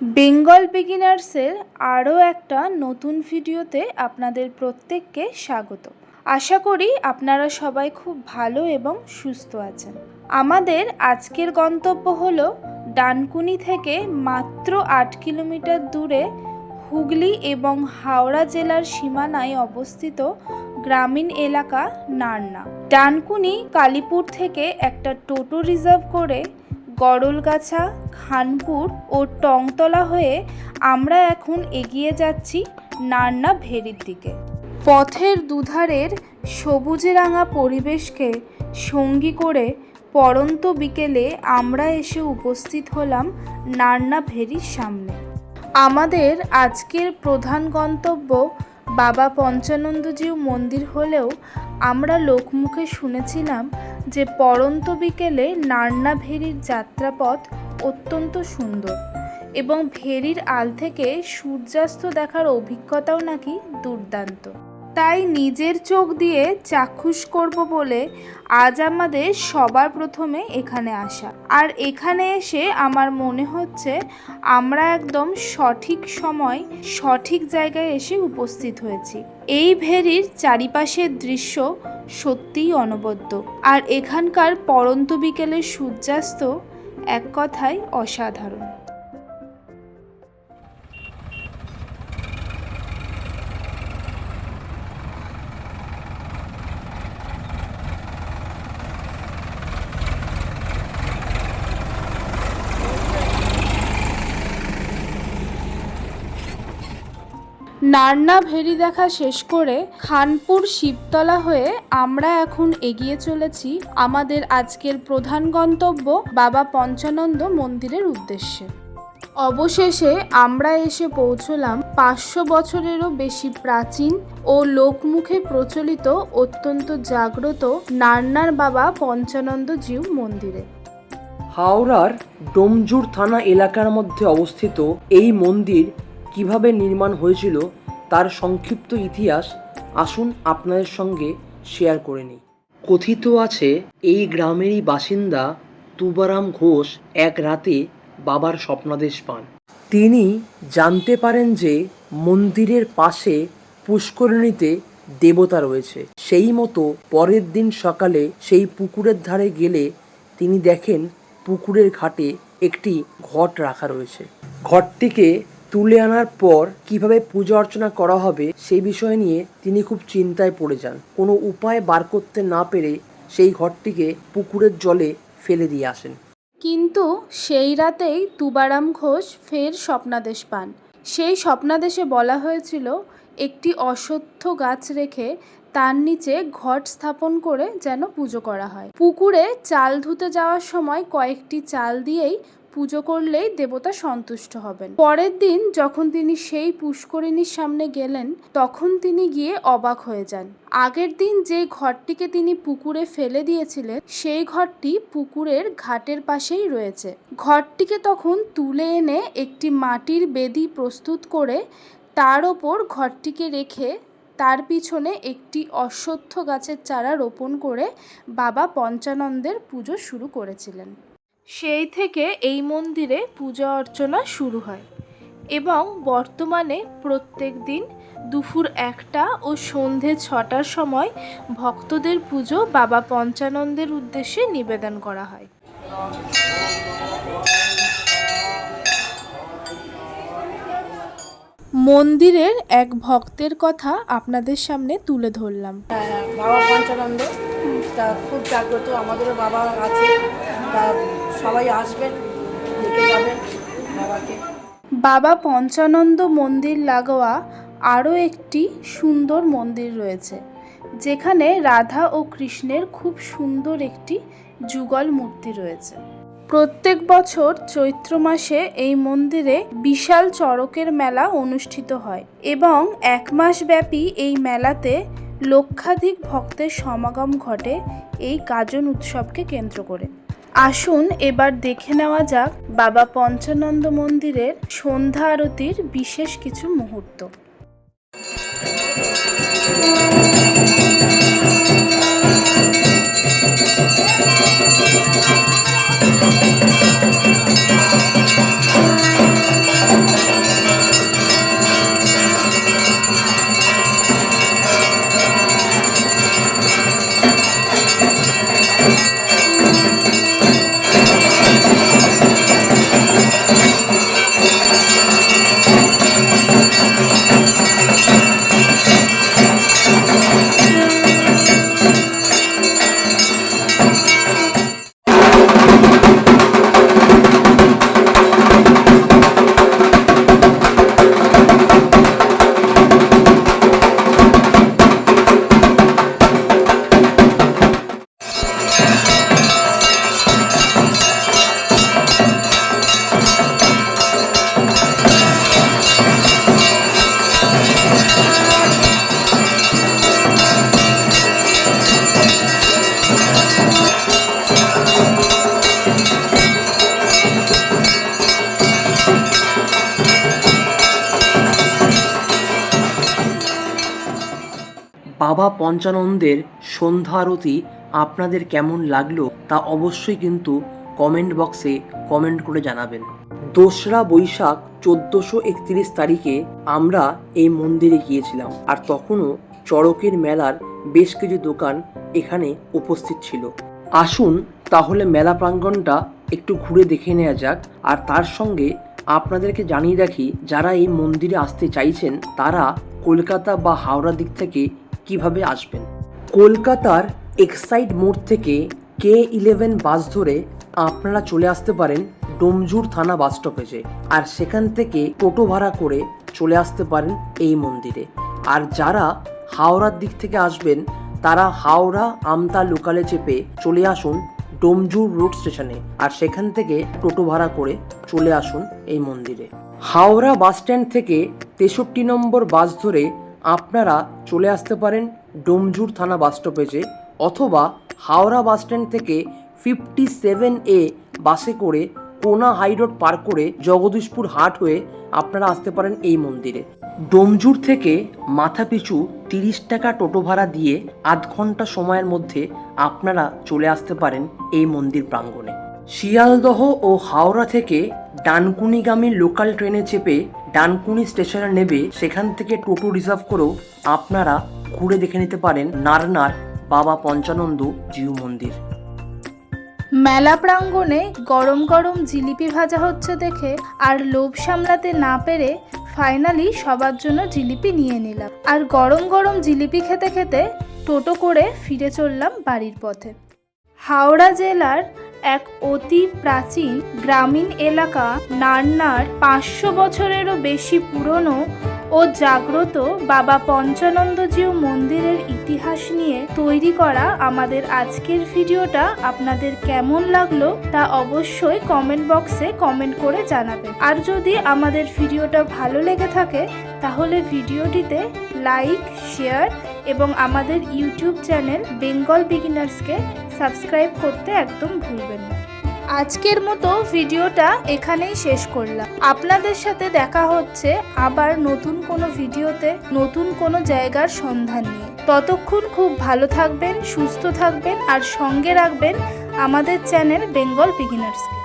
বেঙ্গল বিগিনার্সের আরও একটা নতুন ভিডিওতে আপনাদের প্রত্যেককে স্বাগত। আশা করি আপনারা সবাই খুব ভালো এবং সুস্থ আছেন। আমাদের আজকের গন্তব্য হলো ডানকুনি থেকে মাত্র আট কিলোমিটার দূরে হুগলি এবং হাওড়া জেলার সীমানায় অবস্থিত গ্রামীণ এলাকা নারনা। ডানকুনি কালীপুর থেকে একটা টোটো রিজার্ভ করে গড়লগাছা খানপুর ও টংতলা হয়ে আমরা এখন এগিয়ে যাচ্ছি নারনা ভেরির দিকে। পথের দুধারের সবুজে রাঙা পরিবেশকে সঙ্গী করে পরন্ত বিকেলে আমরা এসে উপস্থিত হলাম নারনা ভেরির সামনে। আমাদের আজকের প্রধান গন্তব্য বাবা পঞ্চানন্দজিউ মন্দির হলেও আমরা লোকমুখে শুনেছিলাম যে পরন্ত বিকেলে নার্না ভেরির যাত্রাপথ অত্যন্ত সুন্দর এবং ভেরির আল থেকে সূর্যাস্ত দেখার অভিজ্ঞতাও নাকি দুর্দান্ত। তাই নিজের চোখ দিয়ে চাক্ষুষ করব বলে আজ আমাদের সবার প্রথমে এখানে আসা। আর এখানে এসে আমার মনে হচ্ছে আমরা একদম সঠিক সময়, সঠিক জায়গায় এসে উপস্থিত হয়েছি। এই ভেরির চারিপাশের দৃশ্য সত্যিই অনবদ্য। আর এখানকার পরন্ত বিকেলের সূর্যাস্ত এক কথায় অসাধারণ। নারনা ভেরি দেখা শেষ করে খানপুর শিবতলা হয়ে আমরা এখন এগিয়ে চলেছি আমাদের আজকের প্রধান গন্তব্য বাবা পঞ্চানন্দ মন্দিরের উদ্দেশ্যে। অবশেষে আমরা এসে পৌঁছলাম পাঁচশো বছরেরও বেশি প্রাচীন ও লোকমুখে প্রচলিত অত্যন্ত জাগ্রত নারনার বাবা পঞ্চানন্দ জিউ মন্দিরে। হাওড়ার ডোমজুর থানা এলাকার মধ্যে অবস্থিত এই মন্দির কীভাবে নির্মাণ হয়েছিল তার সংক্ষিপ্ত ইতিহাস আসুন আপনাদের সঙ্গে শেয়ার করে নিই। কথিত আছে, এই গ্রামেরই বাসিন্দা তুবারাম ঘোষ এক রাতে বাবার স্বপ্নাদেশ পান। তিনি জানতে পারেন যে মন্দিরের পাশে পুষ্করিণীতে দেবতা রয়েছে। সেই মতো পরের দিন সকালে সেই পুকুরের ধারে গেলে তিনি দেখেন পুকুরের ঘাটে একটি ঘট রাখা রয়েছে। ঘটটিকে তুলে আনার পর কীভাবে পূজা অর্চনা করা হবে সেই বিষয় নিয়ে তিনি খুব চিন্তায় পড়ে যান। কোনো উপায় বার করতে না পেরে সেই ঘরটিকে পুকুরের জলে ফেলে দিয়ে আসেন। কিন্তু সেই রাতেই তুবারাম ঘোষ ফের স্বপ্নাদেশ পান। সেই স্বপ্নাদেশে বলা হয়েছিল, একটি অশ্বত্থ গাছ রেখে তার নিচে ঘট স্থাপন করে যেন পুজো করা হয়। পুকুরে চাল ধুতে যাওয়ার সময় কয়েকটি চাল দিয়েই পুজো করলেই দেবতা সন্তুষ্ট হবেন। পরের দিন যখন তিনি সেই পুষ্করিণীর সামনে গেলেন, তখন তিনি গিয়ে অবাক হয়ে যান। আগের দিন যে ঘরটিকে তিনি পুকুরে ফেলে দিয়েছিলেন, সেই ঘরটি পুকুরের ঘাটের পাশেই রয়েছে। ঘরটিকে তখন তুলে এনে একটি মাটির বেদি প্রস্তুত করে তার ওপর ঘরটিকে রেখে তার পিছনে একটি অশ্বত্থ গাছের চারা রোপণ করে বাবা পঞ্চানন্দের পুজো শুরু করেছিলেন। সেই থেকে এই মন্দিরে পূজা অর্চনা শুরু হয় এবং বর্তমানে প্রত্যেক দিন দুপুর একটা ও সন্ধে ছটার সময় ভক্তদের পুজো বাবা পঞ্চানন্দের উদ্দেশ্যে নিবেদন করা হয়। মন্দিরের এক ভক্তের কথা আপনাদের সামনে তুলে ধরলাম। হ্যাঁ হ্যাঁ বাবা পঞ্চানন্দ। খুব জাগ্রত, আমাদেরও বাবা আছে। সবাই আসবেন বাবা পঞ্চানন্দ মন্দির লাগোয়া আরও একটি সুন্দর মন্দির রয়েছে, যেখানে রাধা ও কৃষ্ণের খুব সুন্দর একটি যুগল মূর্তি রয়েছে। প্রত্যেক বছর চৈত্র মাসে এই মন্দিরে বিশাল চড়কের মেলা অনুষ্ঠিত হয় এবং এক মাস ব্যাপী এই মেলাতে লক্ষাধিক ভক্তের সমাগম ঘটে এই গাজন উৎসবকে কেন্দ্র করে। আসুন এবার দেখে নেওয়া যাক বাবা পঞ্চানন্দ মন্দিরের সন্ধ্যা আরতির বিশেষ কিছু মুহূর্ত। বাবা পঞ্চানন্দের সন্ধ্যা আরতি আপনাদের কেমন লাগল তা অবশ্যই কিন্তু কমেন্ট বক্সে কমেন্ট করে জানাবেন। দোসরা বৈশাখ চোদ্দোশো একত্রিশ তারিখে আমরা এই মন্দিরে গিয়েছিলাম আর তখনও চড়কের মেলার বেশ কিছু দোকান এখানে উপস্থিত ছিল। আসুন তাহলে মেলা প্রাঙ্গণটা একটু ঘুরে দেখে নেওয়া যাক আর তার সঙ্গে আপনাদেরকে জানিয়ে রাখি, যারা এই মন্দিরে আসতে চাইছেন, তারা কলকাতা বা হাওড়া দিক থেকে কীভাবে আসবেন? কলকাতার এক্সাইড মোড় থেকে কে ইলেভেন বাস ধরে আপনারা চলে আসতে পারেন ডোমজুর থানা বাস স্টপেজে। আর সেখান থেকে টোটো ভাড়া করে চলে আসতে পারেন এই মন্দিরে। আর যারা হাওড়ার দিক থেকে আসবেন, তারা হাওড়া আমতা লোকালে চেপে চলে আসুন ডোমজুর রোড স্টেশনে। আর সেখান থেকে টোটো ভাড়া করে চলে আসুন এই মন্দিরে। হাওড়া বাস স্ট্যান্ড থেকে তেষট্টি নম্বর বাস ধরে আপনারা চলে আসতে পারেন ডোমজুর থানা বাস স্টপেজে অথবা হাওড়া বাস স্ট্যান্ড থেকে ফিফটি সেভেন এ বাসে করে কোনা হাই রোড পার করে জগদীশপুর হাট হয়ে আপনারা আসতে পারেন এই মন্দিরে। ডোমজুর থেকে মাথাপিছু তিরিশ টাকা টোটো ভাড়া দিয়ে আধ ঘণ্টা সময়ের মধ্যে আপনারা চলে আসতে পারেন এই মন্দির প্রাঙ্গণে। শিয়ালদহ ও হাওড়া থেকে ডানকুনিগামী লোকাল ট্রেনে চেপে ডানকুনি স্টেশনে নেবে, সেখান থেকে টোটো রিজার্ভ করেও আপনারা ঘুরে দেখে নিতে পারেন নারনার বাবা পঞ্চানন্দ জিউ মন্দির। মেলা প্রাঙ্গণে গরম গরম জিলিপি ভাজা হচ্ছে দেখে আর লোভ সামলাতে না পেরে ফাইনালি সবার জন্য জিলিপি নিয়ে নিলাম। আর গরম গরম জিলিপি খেতে খেতে টোটো করে ফিরে চললাম বাড়ির পথে। হাওড়া জেলার এক অতি প্রাচীন গ্রামীণ এলাকা নান্নার পাঁচশো বছরেরও বেশি পুরনো ও জাগ্রত বাবা পঞ্চানন্দজিউ মন্দিরের ইতিহাস নিয়ে তৈরি করা আমাদের আজকের ভিডিওটা আপনাদের কেমন লাগল তা অবশ্যই কমেন্ট বক্সে কমেন্ট করে জানাবেন। আর যদি আমাদের ভিডিওটা ভালো লেগে থাকে, তাহলে ভিডিওটিতে লাইক, শেয়ার এবং আমাদের ইউটিউব চ্যানেল বেঙ্গল বিগিনার্সকে সাবস্ক্রাইব করতে একদম ভুলবেন না। আজকের মতো ভিডিওটা এখানেই শেষ করলাম। আপনাদের সাথে দেখা হচ্ছে আবার নতুন কোনো ভিডিওতে, নতুন কোনো জায়গার সন্ধান নিয়ে। ততক্ষণ খুব ভালো থাকবেন, সুস্থ থাকবেন, আর সঙ্গে রাখবেন আমাদের চ্যানেল বেঙ্গল বিগিনার্সকে।